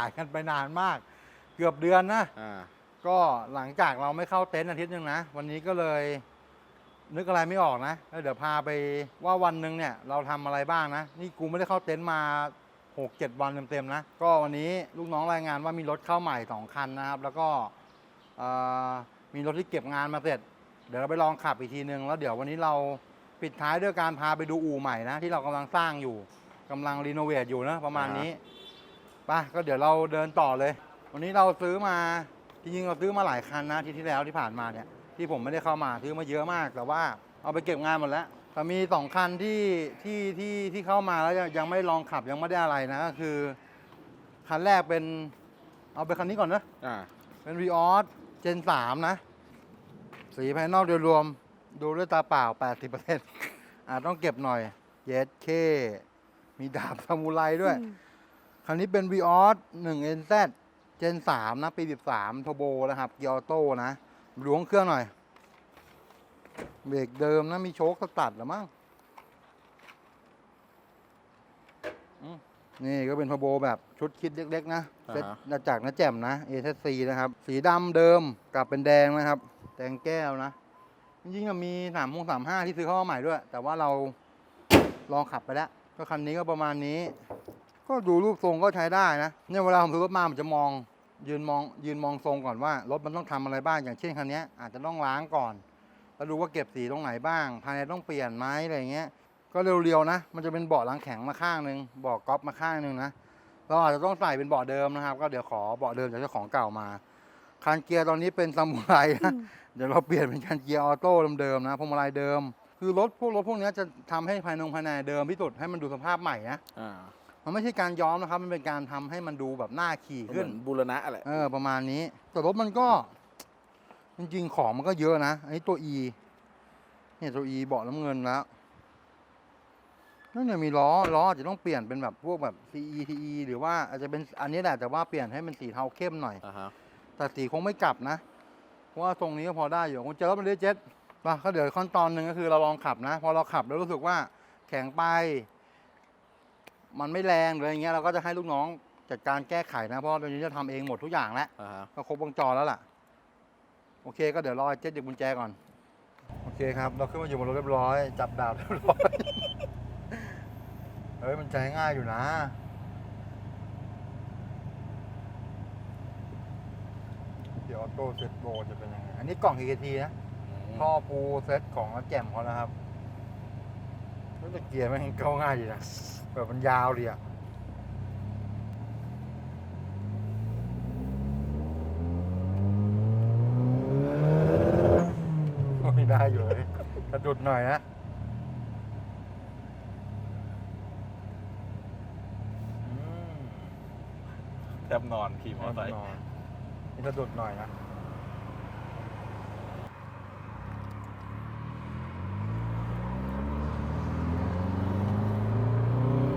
ายกันไปนานมาก เกือบเดือนนะ อ่าก็หลังจากเราไม่เข้าเต็นท์อาทิตย์หนึ่งนะ วันนี้ก็เลยนึกอะไรไม่ออกนะแล้วเดี๋ยวพาไปว่าวันหนึ่งเนี่ยเราทำอะไรบ้างนะ นี่กูไม่ได้เข้าเต็นท์มาหกเจ็ดวันเต็มๆนะ ก็วันนี้ลูกน้องรายงานว่ามีรถเข้าใหม่สองคันนะครับ แล้วก็เอ่อมีรถที่เก็บงานมาเสร็จ เดี๋ยวเราไปลองขับอีกทีนึงแล้วเดี๋ยววันนี้เราปิดท้ายด้วยการพาไปดูอู่ใหม่นะที่เรากำลังสร้างอยู่กำลังรีโนเวทอยู่นะประมาณนี้ ไปก็เดี๋ยวเราเดินต่อเลย วันนี้เราซื้อมาจริงๆเราซื้อมาหลายคันนะที่ที่แล้วที่ผ่านมาเนี่ยที่ผมไม่ได้เข้ามาซื้อมาเยอะมาก แต่ว่าเอาไปเก็บงานหมดแล้วแต่มีสองคันที่ที่ที่ที่เข้ามาแล้วยังยังไม่ได้ลองขับยังไม่ได้อะไรนะก็คือคันแรกเป็นเอาไปคันนี้ก่อนนะอ่าเป็น v ีออสเจนสามนะ สีภายนอกโดยรวมดูด้วยตาเปล่า 80%อาจต้องเก็บหน่อย เยสเค มีดาบซามูไรด้วย คันนี้เป็น v ีออส1 NZ เจน3นะปี13โทโบนะครับเกียร์ออโต้นะดูห้องเครื่องหน่อย เบรกเดิมนะมีโชคสตัดหรือมั้งอืมนี่ก็เป็นโทโบแบบชุดคิดเล็กๆนะอ่าเซ็ตฮะมาจากน้าแจ่มนะ a อ c นะครับ สีดำเดิมกลับเป็นแดงนะครับ แดงแก้วนะ จริงๆก็มีสามพงสามห้าที่ซื้อเข้ามาใหม่ด้วย แต่ว่าเราลองขับไปแล้ว ก็คันนี้ก็ประมาณนี้ ก็ดูรูปทรงก็ใช้ได้นะเนี่ยเวลาผมซื้อรถมาผมจะมองยืนมองยืนมองทรงก่อนว่ารถมันต้องทำอะไรบ้างอย่างเช่นคันเนี้ยอาจจะต้องล้างก่อน แล้วดูว่าเก็บสีตรงไหนบ้าง ภายในต้องเปลี่ยนไหมอะไรอย่างเงี้ย ก็เร็วๆนะ มันจะเป็นเบาะล้างแข็งมาข้างหนึ่งเบาะก๊อปมาข้างหนึ่งนะเราอาจจะต้องใส่เป็นเบาะเดิมนะครับ ก็เดี๋ยวขอเบาะเดิมจากเจ้าของเก่ามาคันเกียร์ตอนนี้เป็นซามูไรนะเดี๋ยวเราเปลี่ยนเป็นคันเกียร์ออโต้เดิมๆนะพวงมาลัยเดิม คือรถพวกรถพวกเนี้ยจะทำให้ภายในภายในเดิมที่สุดให้มันดูสภาพใหม่นะอ่า มันไม่ใช่การย้อมนะครับ มันเป็นการทำให้มันดูแบบน่าขี่เหมืขึ้อนนบูรณะอะไรเออประมาณนี้ แต่รถมันก็ จริงๆ ของมันก็เยอะนะ อันนี้ตัว E เนี่ยตัว E เบาะน้ำเงินแล้วนั่นเนี่ยมีล้อ ล้ออาจจะต้องเปลี่ยนเป็นแบบพวกแบบ CE TE หรือว่าอาจจะเป็นอันนี้แหละแต่ว่าเปลี่ยนให้เป็นสีเทาเข้มหน่อย อ่าฮะแต่สีคงไม่กลับนะ เพราะว่าตรงนี้ก็พอได้อยู่คุณเจอรถมันเรียเจ็ตป่ะก็เดี๋ยวขั้นตอนหนึ่งก็คือเราลองขับนะ พอเราขับแล้วรู้สึกว่าแข็งไป มันไม่แรงหรืออะไรเงี้ยเราก็จะให้ลูกน้องจัดการแก้ไขนะเพราะว่าตอนนี้จะทำเองหมดทุกอย่างแล้วอ่าฮะก็ครบวงจรแล้วล่ะ โอเค ก็เดี๋ยวรอไอ้เจ็ตหยิบกุญแจก่อน โอเคครับ เราขึ้นมาอยู่บนรถเรียบร้อย จับดาบเรียบร้อย เฮ้ย มันใจง่ายอยู่นะ เดี๋ยวออโต้เซตโบจะเป็นยังไง อันนี้กล่อง KKT นะท่อปูเซตของแจ่มเขานะครับ รู้สึกเกียร์แม่งเข้าง่ายดีนะแบบมันยาวดีอะไม่ได้อยู่เลยกระดุดหน่อยนะอืมแทบนอนขี่มอเตอร์ไซค์นอนนี่กระดุดหน่อยนะ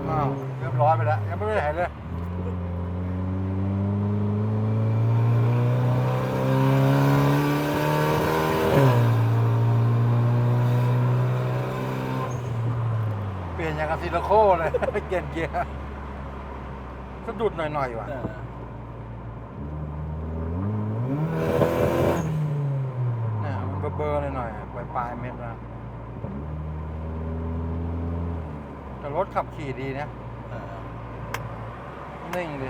อ้าวเรียบร้อยไปแล้ว ยังไม่ได้ไหนเลยเปลี่ยนอย่างกับซิลโคเลย เกียนเกียร์สะดุดหน่อยๆว่ะเออเนี่ยมันเบลอๆหน่อยๆปลายปลายๆเม็ดนะแต่รถขับขี่ดีนะเออ นิ่งดี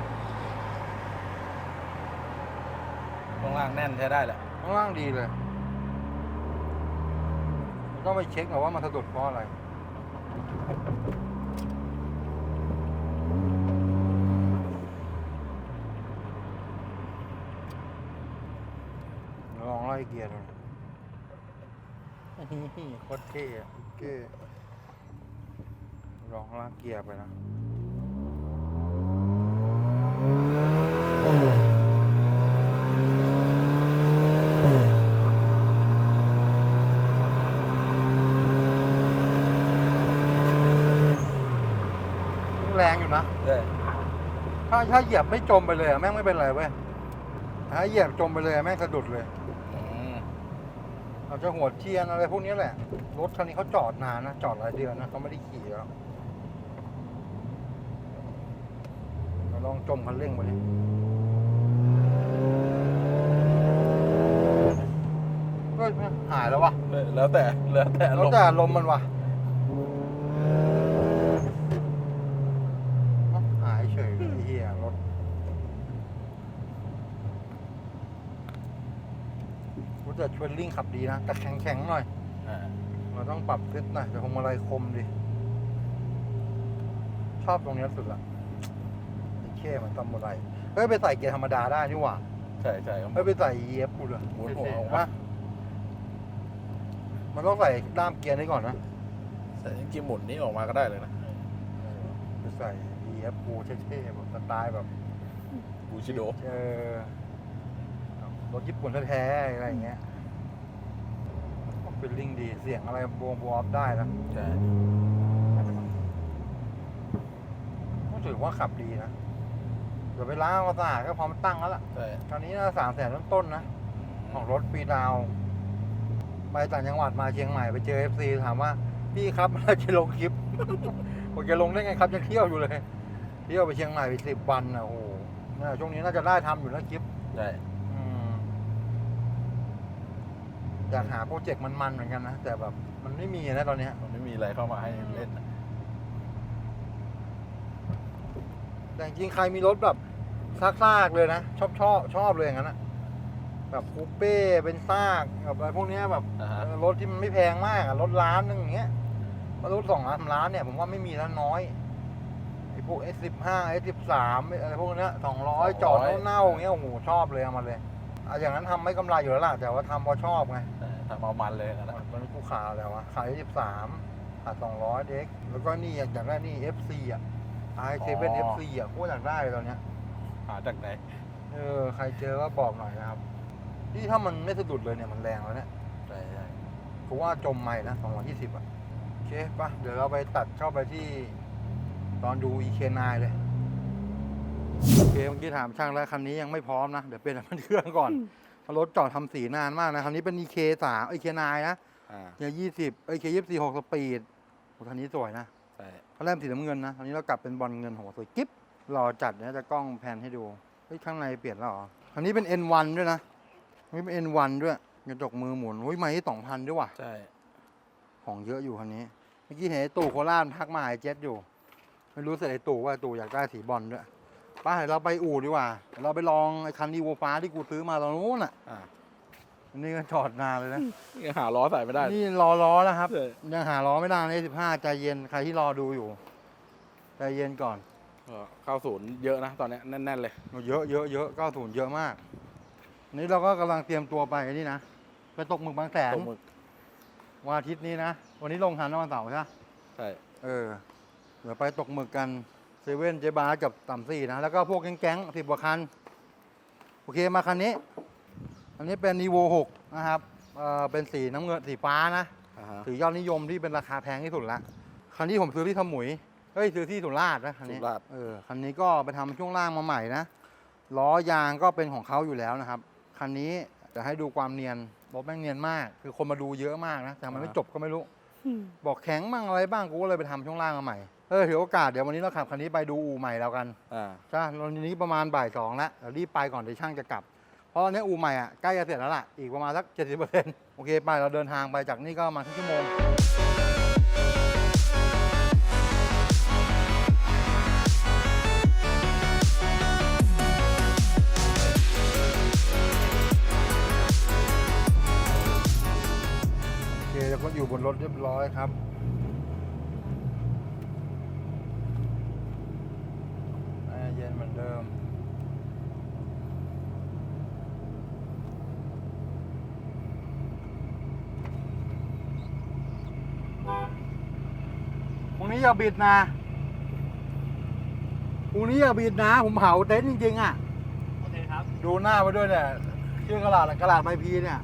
ข้างล่างแน่นใช้ได้แหละข้างล่างดีเลยต้องไปเช็คหน่อยว่ามันสะดุดเพราะอะไร ลองไล่เกียร์ดูนี่โคตรเท่อะเท่ลองลากเกียร์ไปนะ แรงอยู่นะ เออ ถ้าถ้าเหยียบไม่จมไปเลยอะแม่งไม่เป็นไรเว้ยถ้าเหยียบจมไปเลยอะแม่งสะดุดเลยอืมอาจจะหัวเทียนอะไรพวกนี้แหละ รถคันนี้เขาจอดนานนะ จอดหลายเดือนนะเขาไม่ได้ขี่แล้วลองจมคันเร่งไปดิเฮ้ยหายแล้ววะแล้วแต่แล้วแต่แล้วลมแต่ลมณ์มันวะเอ้าหายเฉยเลยไอ้เฮียรถ กูจะชวนลิงขับดีนะแต่แข็งแข็งๆหน่อยอ่าเราต้องปรับทิศหน่อยแต่พวงมาลัยคมดิชอบตรงเนี้ยสุดละไอ้เช่มันทำอะไรเฮ้ยไปใส่เกียร์ธรรมดาได้นี่หว่าใช่ใช่ครับ เฮ้ยไปใส่เยียบกูเลยหมุนหัวออกฮะมามันต้องใส่ด้ามเกียร์นี้ก่อนนะแต่จริงๆหมุนนี้ออกมาก็ได้เลยนะไปใส่เยียบกูเท่ๆแบบสไตล์แบบบูชิโด เออรถญี่ปุ่นแท้ๆอะไรอย่างเงี้ย เป็นลิงดีเสียงอะไรบวงบวอฟได้นะใช่ก็ถือว่าขับดีนะเดี๋ยวไปล้างเอาสะอาดก็พร้อมตั้งแล้วล่ะใช่ตอนนี้นะสามแสนต้นๆนะของรถปีดาวไปต่างจังหวัดมาเชียงใหม่ไปเจอเอฟซีถามว่า พี่ครับเร่จะลงคลิปผมจะลงได้ไงครับยังเที่ยวอยู่เลย เที่ยวไปเชียงใหม่ไปสิบวันนะโอ้โหช่วงนี้น่าจะได้ทำอยู่นะคลิปใช่ อืม อยากหาโปรเจกต์มันๆเหมือนกันนะ แต่แบบมันไม่มีนะตอนเนี้ย มันไม่มีอะไรเข้ามาให้เล่นนะแต่จริงๆใครมีรถแบบซากๆเลยนะ ชอบชอบชอบเลยอย่างนั้นนะแบบคูเป้เป็นซากแบบอะไรพวกเนี้ยแบบอ่าฮะเออรถที่มันไม่แพงมากอะรถล้านหนึงอย่างเงี้ยมารถสองล้านสามล้านเนี่ยผมว่าไม่มีแล้วน้อยไอ้พวก S สิบห้า S สิบสามอะไรพวกเนี้ยสองร้อยจอดเน่าๆอย่างเงี้ยโอ้โหชอบเลยเอามาเลยอะอย่างนั้นทำไม่กำไรอยู่แล้วล่ะแต่ว่าทำเพราะชอบไงใช่ทำ เอามันเลยนะตอนนี้กูขาแล้ววะขายสิบสามขาดสองร้อยเด็กแล้วก็นี่อยากอยากได้นี่ FC อะ i 7 FC อะกูอยากได้เลยตอนเนี้ยหาจากไหน เออ ใครเจอก็บอกหน่อยนะครับ นี่ถ้ามันไม่สะดุดเลยเนี่ยมันแรงแล้วเนี่ยใช่ใช่กูว่าจมใหม่นะสองร้อยยี่สิบอะโอเคปะเดี๋ยวเราไปตัดเข้าไปที่ ตอนดู EK9 เลยโอเคเมื่อกี้ถามช่างแล้วคันนี้ยังไม่พร้อมนะ เดี๋ยวเปลี่ยนน้ำมันเครื่องก่อนเพ ราะรถจอดทำสีนานมากนะคันนี้เป็น EK สาม EK9 นะอ่าเนี่ยยี่สิบเอ้ย EK ยี่สิบสี่หกสปีดโอ้คันนี้สวยนะใช่เขาแรมสีน้ำเงินนะอันนี้เรากลับเป็นบอลเงินโหสวยกิ๊บรอจัดเนี่ยจะกล้องแพนให้ดูเฮ้ยข้างในเปลี่ยนแล้วเหรออันนี้เป็น N1 ด้วยนะอันนี้เป็น N1 ด้วยกระจกมือหมุนอุ้ยไม้ที่สองพันด้วยว่ะ ใช่ ของเยอะอยู่คันนี้ เมื่อกี้เห็นไอ้ตู่โคราชทักมาไอ้เจ็ดอยู่ ไม่รู้เสร็จไอ้ตู่ว่าไอ้ตู่อยากได้สีบอลด้วย ไป้าเราไปอู่ดีกว่าเดี๋ยวเราไปลองไอ้คันดีโวฟ้าที่กูซื้อมาตอนนู้นอะอ่าอันนี้ก็จอดนานเลยนะ ยังหาล้อใส่ไม่ได้นี่รอล้อนะครับใช่ยังหาล้อไม่ได้ในสิบห้าใจเย็นใครที่รอดูอยู่ ใจเย็นก่อนก็เข้าศูนย์เยอะนะตอนเนี้ยแน่นๆเลย เยอะเยอะเยอะเก้าศูนย์เยอะมาก นี่เราก็กำลังเตรียมตัวไปนี่นะ ไปตกหมึกบางแสนตรงมึกวันอาทิตย์นี้นะ วันนี้ลงทันนะวันเสาร์ใช่ไหมใช่ เออ เดี๋ยวไปตกหมึกกัน เซเว่นเจบาร์กับต่ำสี่นะ แล้วก็พวกแก๊งๆสิบกว่าคัน โอเคมาคันนี้ อันนี้เป็น e v o 6นะครับเออเป็นสีน้ำเงินสีฟ้านะ อ่าฮะสียอดนิยมที่เป็นราคาแพงที่สุดละ คันนี้ผมซื้อที่สมุย เฮ้ยซื้อที่สุราษฎร์นะคันนี้ สุราษฎร์ เออ คันนี้ก็ไปทำช่วงล่างมาใหม่นะ ล้อยางก็เป็นของเขาอยู่แล้วนะครับ คันนี้จะให้ดูความเนียนรถแม่งเนียนมาก คือคนมาดูเยอะมากนะ แต่ทำไมันไม่จบก็ไม่รู้บอกแข็งบ้างอะไรบ้าง กูก็เลยไปทำช่วงล่างมาใหม่ เออถือโอกาสเดี๋ยววันนี้เราขับคันนี้ไปดูอู่ใหม่แล้วกันอ่าใช่วันนี้ประมาณบ่ายสองแล้วเดี๋ยวรีบไปก่อนเดี๋ยวช่างจะกลับ เพราะอันนี้อู่ใหม่อะใกล้จะเสร็จแล้วล่ะอีกประมาณสักเจ็ดสิบเปอร์เซ็นต์โอเคไปเราเดินทางไปจากนี่ก็ประมาณครึ่งชั่วโมง โอเคแล้วก็อยู่บนรถเรียบร้อยครับ แอร์เย็นเหมือนเดิม พรุ่งนี้ อย่าบิดนะพรุ่งนี้อย่าบิดนะ ผมเผาเต็นท์จริงๆอะ โอเคครับ ดูหน้าไปด้วยเนี่ยชื่อกระดาษกระดาษไมพีเนี่ย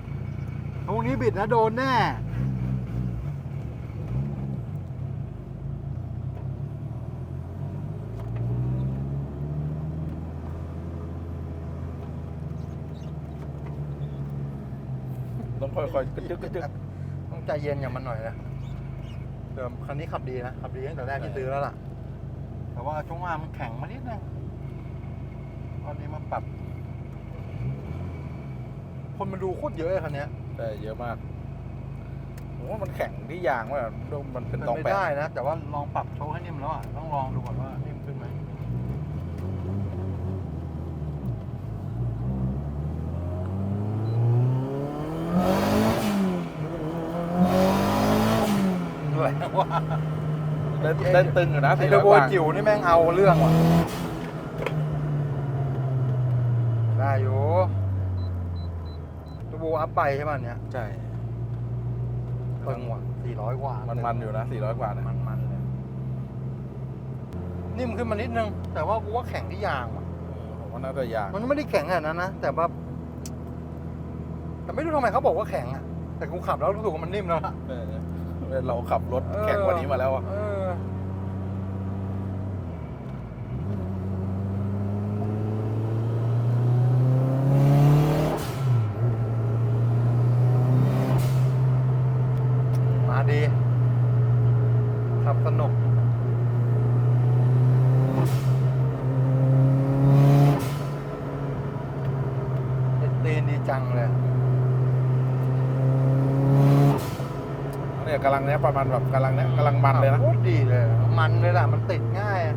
พรุ่งนี้บิดนะโดนแน่ ต้องค่อยๆกระจึกกระจึกต้องใจเย็นกับมันหน่อยนะ เดิมคันนี้ขับดีนะ ขับดีตั้งแต่แรกที่ซื้อแล้วล่ะ แต่ว่าช่วงล่างมันแข็งมานิดนึงวันนี้มาปรับ คนมาดูโคตรเยอะเลยคันเนี้ยแต่เยอะมากผมว่ามันแข็งที่ยางว่ามันเป็นมันตองไม่แปดได้นะ แต่ว่าลองปรับโชว์ให้นิ่มแล้วอะ ต้องลองดูก่อนว่านิ่มขึ้นไหม ด้วยว่าเล่นเล่นตึงอยู่นะไอ้สี่เทร้ออยร์โบกว่าจิ๋วนี่แม่งเอาเรื่องว่ะได้อยู่เทอร์โบอัพไปใช่ป่ะเนี่ยใช่เปิงว่ะสี่ร้อยกว่ามัมันมันอยู่นะสี่ร้อยกว่าเนี่ยมันมันเลยนิ่มขึ้นมานิดนึง แต่ว่ากูว่าแข็งที่ยางว่ะ ผมว่าน่าจะยางมันไม่ได้แข็งขนาดนั้นนะ แต่ว่าแต่ไม่รู้ทำไมเขาบอกว่าแข็งอะแต่กูขับแล้วรู้สึกว่ามันนิ่มแล้วล่ะ เออ เราขับรถแข่งวันนี้มาแล้วอะ เออมาดี ขับสนุก เด็ดตีนดีจังเลย เนี่ยกำลังเนี้ยประมาณแบบกำลังเนี้ยกำลังมันเลยนะ โคตรดีเลยมันเลยล่ะ มันติดง่ายอะ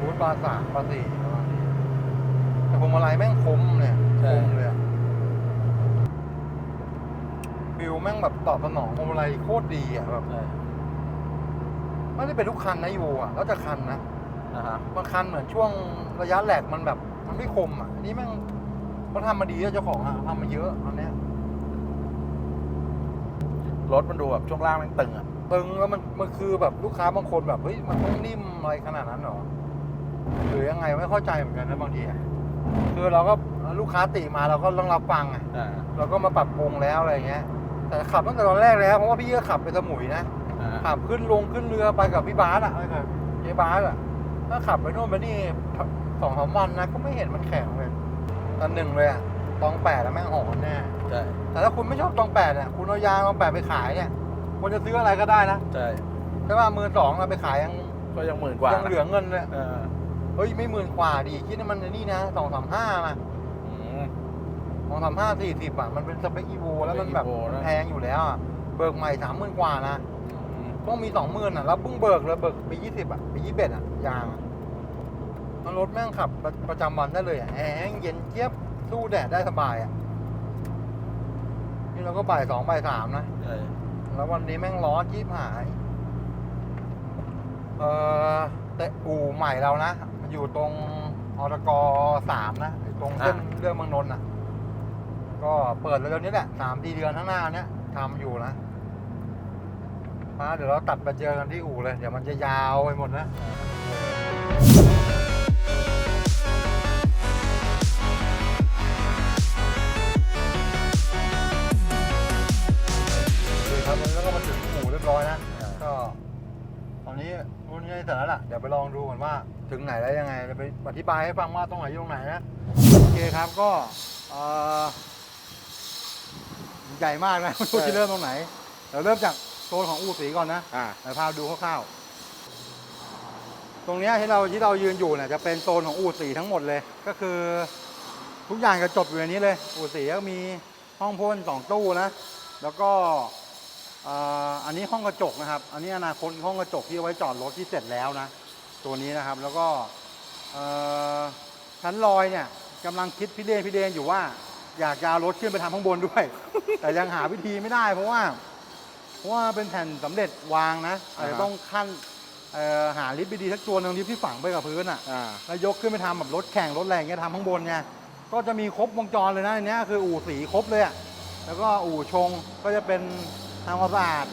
บูทปลาสามปลาสี่ประมาณนี้แต่พวงมาลัยแม่งคมเนี่ยใช่ คมเลยอะฟิลแม่งแบบตอบสนองพวงมาลัยโคตรดีอะแบบใช่ไม่ได้เป็นทุกคันนะยูอะแล้วจะคันนะ นะฮะ บางคันเหมือนช่วงระยะแหลกมันแบบ มันไม่คมอะอันนี้แม่งเขาทำมาดีอะเจ้าของอะทำมาเยอะอันเนี้ยรถมันดูแบบช่วงล่างมันตึงอะตึงแล้วมันมันคือแบบลูกค้าบางคนแบบเฮ้ยมันต้องนิ่มอะไรขนาดนั้นเหรอหรือยังไงไม่เข้าใจเหมือนกันนะบางทีอะคือเราก็ลูกค้าติมาเราก็ต้องรับฟังอะอ่าเราก็มาปรับปรุงแล้วอะไรเงี้ย แต่ขับตั้งแต่ตอนแรกแล้วเพราะว่าพี่ก็ขับไปสมุยนะอ่าขับขึ้นลงขึ้นเรือไปกับพี่บาสอะไปกับเจ๊บาสอะถ้าขับไปโน่นไปนี่ สองสามวันนะก็ไม่เห็นมันแข็งเลยตอนหนึ่งเลยอะตองแปดแล้วแม่งหอนแน่ใช่แต่ถ้าคุณไม่ชอบตองแปดเนี่ยคุณเอายางตองแปดไปขายเนี่ยคุณจะซื้ออะไรก็ได้นะใช่ใช่ป่ะมือสองเราไปขายยังก็ยังหมื่นกว่ายังนะเหลือเงินเลยเออเฮ้ยไม่หมื่นกว่าดิคิดว่ามันนี่นะสองสามห้านะอืมสองสามห้าสี่สิบอะมันเป็นสเปคอีโวแล้วมันแบบสเปค Evo นะแพงอยู่แล้วอะเบิกใหม่สามหมื่นกว่านะอืมต้องมีสองหมื่นอะแล้วเพิ่งเบิกเลยเบิกไปยี่สิบอะไปยี่สิบเอ็ดอะยางอะมัน รถแม่งขับประประจำวันได้เลยอะแห้งเย็นเจี๊ยบสู้แดดได้สบายอะ นี่เราก็บ่ายสองบ่ายสามนะใช่แล้ววันนี้แม่งร้อนจีบหาย เออแต่อู่ใหม่เรานะ มันอยู่ตรงอตกสามนะอยู่ตรงเส้นเรื่องเมืองนนท์อะ ก็เปิดเร็วๆนี้แหละสามสี่เดือนข้างหน้าเนี้ยทำอยู่นะมาเดี๋ยวเราตัดไปเจอกันที่อู่เลย เดี๋ยวมันจะยาวไปหมดนะ ยบร้อยนะก็ ตอนนี้รุ่นนี้เสร็จแล้วล่ะเดี๋ยวไปลองดูก่อนว่า ถึงไหนแล้วยังไงจะไปอธิบายให้ฟังว่าตรงไหนอยู่ตรงไหนนะโอเคครับก็เอ่อใหญ่มากนะไม่รู้จะเริ่มตรงไหนเราเริ่มจากโซนของอู่สีก่อนนะ อ่า เดี๋ยวพาดูคร่าวๆ ตรงเนี้ยที่เราที่เรายืนอยู่เนี่ยจะเป็นโซนของอู่สีทั้งหมดเลย ก็คือทุกอย่างจะจบอยู่ในนี้เลย อู่สีก็มีห้องพ่นสองตู้นะ แล้วก็เอ่ออันนี้ห้องกระจกนะครับ อันนี้อนาคตห้องกระจกที่เอาไว้จอดรถที่เสร็จแล้วนะ ตัวนี้นะครับ แล้วก็เอ่อชั้นลอยเนี่ยกำลังคิดพี่เดนพี่เดนอยู่ว่า อยากจะเอารถขึ้นไปทำข้างบนด้วย แต่ยังหาวิธีไม่ได้ เพราะว่า เพราะว่าเป็นแผ่นสำเร็จวางนะอาจจะอ่าฮะต้องขั้นเอ่อหาลิฟต์ดีๆสักตัวหนึงลิฟต์ที่ฝังไปกับพื้นอะอ่าแล้วยกขึ้นไปทำแบบรถแข่งรถแรงเงี้ยทำข้างบนไงก็จะมีครบวงจรเลยนะอันเนี้ยคืออู่สีครบเลยอะแล้วก็อู่ชงก็จะเป็น ทำความสะอาด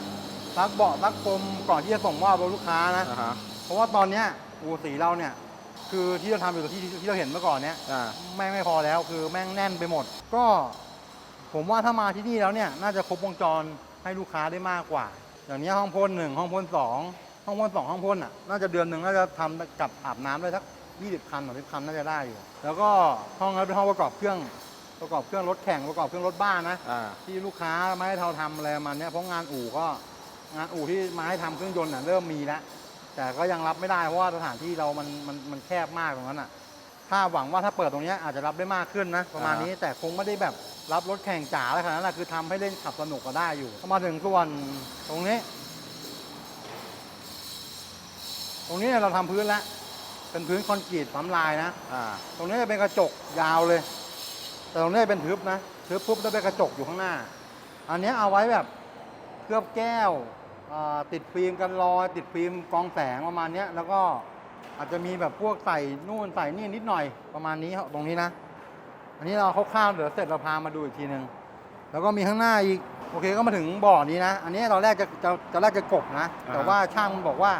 ซักเบาะซักพรมก่อนที่จะส่งมอบรถลูกค้านะ อ่าฮะเพราะว่าตอนเนี้ยอู่สีเราเนี่ย คือที่เราทำอยู่ที่ที่เราเห็นเมื่อก่อนเนี้ย อ่าแม่งไม่พอแล้วคือแม่งแน่นไปหมด ก็ผมว่าถ้ามาที่นี่แล้วเนี่ยน่าจะครบวงจรให้ลูกค้าได้มากกว่า อย่างเนี้ยห้องพ่นหนึ่งห้องพ่นสองห้องพ่นสองห้องพ่นอะน่าจะเดือนหนึ่งน่าจะทำกับอาบน้ำได้สักยี่สิบคันหรือสิบคันน่าจะได้อยู่ แล้วก็ห้องนั้นเป็นห้องประกอบเครื่อง ประกอบเครื่องรถแข่งประกอบเครื่องรถบ้านนะอ่า ที่ลูกค้าไม่ให้เราทำอะไรประมาณเนี้ยเพราะงานอู่ก็งานอู่ที่มาให้ทำเครื่องยนต์น่ะเริ่มมีแล้วแต่ก็ยังรับไม่ได้เพราะว่าสถานที่เรามันมันมันแคบมากตรงนั้นอะ ถ้าหวังว่าถ้าเปิดตรงเนี้ยอาจจะรับได้มากขึ้นนะประมาณนี้แต่คงไม่ได้แบบรับรถแข่งจ๋าอะไรขนาดนั้นแหละคือทำให้เล่นขับสนุกก็ได้อยู่ก็มาถึงส่วนตรงนี้ ตรงนี้เราทำพื้นแล้วเป็นพื้นคอนกรีตปั๊มลายนะ อ่า ตรงนี้จะเป็นกระจกยาวเลย แต่ตรงนี้เป็นทึบนะทึบปุ๊บแล้วเป็นกระจกอยู่ข้างหน้า อันนี้เอาไว้แบบเคลือบแก้วอ่าติดฟิล์มกันรอยติดฟิล์มกรองแสงประมาณเนี้ยแล้วก็อาจจะมีแบบพวกใส่นู่นใส่นี่นิดหน่อยประมาณนี้ตรงนี้นะ อันนี้เราคร่าวๆเดี๋ยวเสร็จเราพามาดูอีกทีนึงแล้วก็มีข้างหน้าอีกโอเคก็มาถึงบ่อนี้นะ อันนี้ตอนแรกจะจะจะแรกจะกบนะ แต่อ่าว่าช่างมันบอกว่า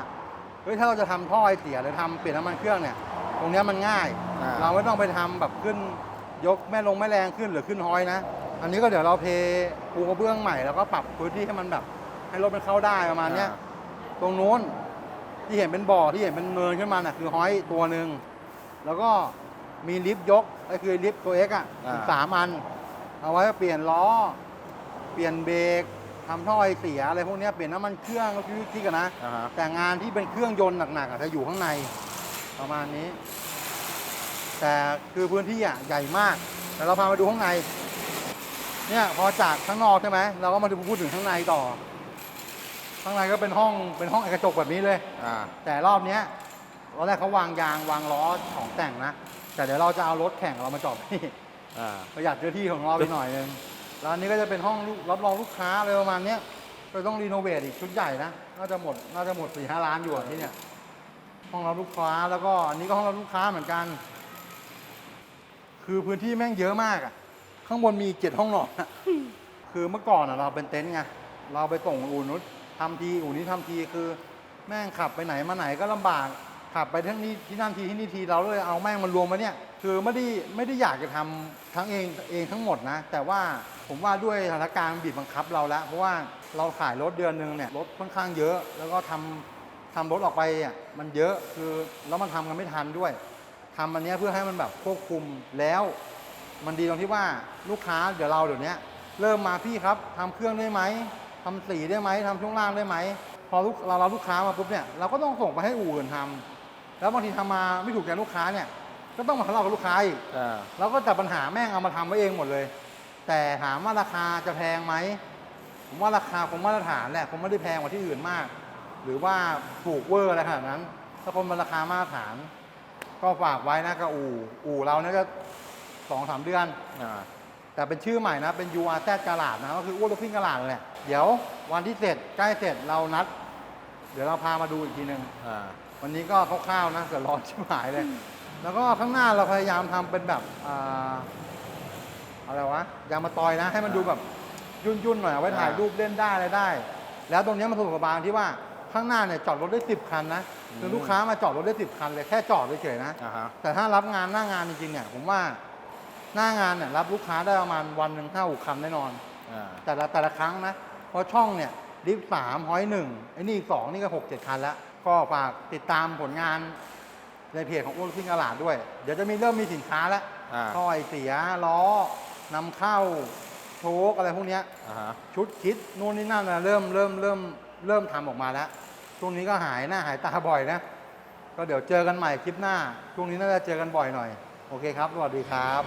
เฮ้ยถ้าเราจะทำท่อไอเสียหรือทำเปลี่ยนน้ำมันเครื่องเนี่ย ตรงเนี้ยมันง่ายอ่าเราไม่ต้องไปทำแบบขึ้น ยกแม่ลงแม่แรงขึ้นหรือขึ้นฮอยนะ อันนี้ก็เดี๋ยวเราเทปูกระเบื้องใหม่แล้วก็ปรับพื้นที่ให้มันแบบ ให้รถมันเข้าได้ประมาณเนี้ย ตรงนู้นที่เห็นเป็นบ่อที่เห็นเป็นเนินขึ้นมาน่ะคือฮอยตัวหนึ่งแล้วก็มีลิฟต์ยกก็คือลิฟต์ตัว X อะอ่าอีกสามอัน เอาไว้เปลี่ยนล้อ เปลี่ยนเบรกทำท่อไอเสียอะไรพวกเนี้ยเปลี่ยนน้ำมันเครื่องก็คือคิดกันนะ อ่าฮะแต่งานที่เป็นเครื่องยนต์หนักๆอะจะอยู่ข้างในประมาณนี้ แต่คือพื้นที่อะใหญ่มากแต่เราพามาดูข้างใน เนี่ยพอจากข้างนอกใช่ไหมเราก็มาดูพูดถึงข้างในต่อ ข้างในก็เป็นห้องเป็นห้องกระจกแบบนี้เลย อ่า แต่รอบเนี้ยตอนแรกเขาวางยางวางล้อของแต่งนะ แต่เดี๋ยวเราจะเอารถแข่งเรามาจอดที่ อ่า ประหยัดเนื้อที่ของเราไปหน่อยนึงแล้วอันนี้ก็จะเป็นห้องลูกรับรองลูกค้าอะไรประมาณเนี้ยก็ต้องรีโนเวทอีกชุดใหญ่นะ น่าจะหมด น่าจะหมดสี่ห้าล้านอยู่อะที่เนี่ย ห้องรับลูกค้าแล้วก็อันนี้ก็ห้องรับลูกค้าเหมือนกัน คือพื้นที่แม่งเยอะมากอะ ข้างบนมีเจ็ดห้องนอนอะคือเมื่อก่อนอะเราเป็นเต็นท์ไง เราไปส่งอู่นุชทำทีอู่นี้ทำทีคือ แม่งขับไปไหนมาไหนก็ลำบาก ขับไปทั้งนี้ที่นั่นทีที่นี่ทีเราเลยเอาแม่งมารวมมาเนี่ย คือไม่ได้ไม่ได้อยากจะทำทั้งเองเองทั้งหมดนะ แต่ว่าผมว่าด้วยสถานการณ์บีบบังคับเราแล้วเพราะว่าเราขายรถเดือนหนึ่งเนี่ยรถค่อนข้างเยอะ แล้วก็ทำทำรถออกไปอะมันเยอะคือแล้วมันทำกันไม่ทันด้วย ทำอันเนี้ยเพื่อให้มันแบบควบคุมแล้วมันดีตรงที่ว่าลูกค้าเดี๋ยวเราเดี๋ยวนี้เริ่มมาพี่ครับทำเครื่องได้ไหมทำสีได้ไหมทำช่วงล่างได้ไหมพอลูกเราเราลูกค้ามาปุ๊บเนี่ยเราก็ต้องส่งไปให้อู่อื่นทำแล้วบางทีทำมาไม่ถูกใจลูกค้าเนี่ย ก็ต้องมาทะเลาะกับลูกค้าอีกอ่าเราก็จับปัญหาแม่งเอามาทำไว้เองหมดเลย แต่ถามว่าราคาจะแพงไหมผมว่าราคาคงมาตรฐานแหละคงไม่ได้แพงกว่าที่อื่นมาก หรือว่าถูกเวอร์อะไรขนาดนั้นถ้าคนมันราคามาตรฐาน ก็ฝากไว้นะกับอู่อู่เราเนี่ยก็สองสามเดือนอ่าแต่เป็นชื่อใหม่นะเป็น URZ กาลาดนะก็คืออ้วนรถพิ้งกาลาดเลยแหละเดี๋ยววันที่เสร็จใกล้เสร็จเรานัด เดี๋ยวเราพามาดูอีกทีหนึ่งอ่าวันนี้ก็คร่าวๆนะแต่ร้อนชิบหายเลย แล้วก็ข้างหน้าเราพยายามทำเป็นแบบอ่าอะไรวะยางมาตอยนะ ให้มันดูแบบยุ่นๆหน่อยเอาไว้ถ่ายรูปเล่นได้อะไรได้ แล้วตรงเนี้ยมันสะดวกสบายที่ว่า ข้างหน้าเนี่ยจอดรถได้สิบคันนะคือลูกค้ามาจอดรถได้สิบคันเลยแค่จอดเฉยๆนะอ่าฮะแต่ถ้ารับงานหน้างานจริงๆเนี่ยผมว่าหน้างานเนี่ยรับลูกค้าได้ประมาณวันหนึ่งห้าหกคันแน่นอน อ่าแต่ละแต่ละครั้งนะ เพราะช่องเนี่ยลิฟต์สามห้อยหนึ่งไอ้นี่อีกสองนี่ก็หกเจ็ดคันแล้ว ก็ฝากติดตามผลงานในเพจของอ้วนซิ่งกลาดด้วย เดี๋ยวจะมีเริ่มมีสินค้าแล้วอ่าท่อยเสียล้อนำเข้าโชคอะไรพวกเนี้ย อ่าฮะชุดคิดนู่นนี่นั่นนะเริ่มเริ่มเริ่ม เริ่มทำออกมาแล้วช่วงนี้ก็หายหน้าหายตาบ่อยนะ ก็เดี๋ยวเจอกันใหม่คลิปหน้า ช่วงนี้น่าจะเจอกันบ่อยหน่อย โอเคครับ สวัสดีครับ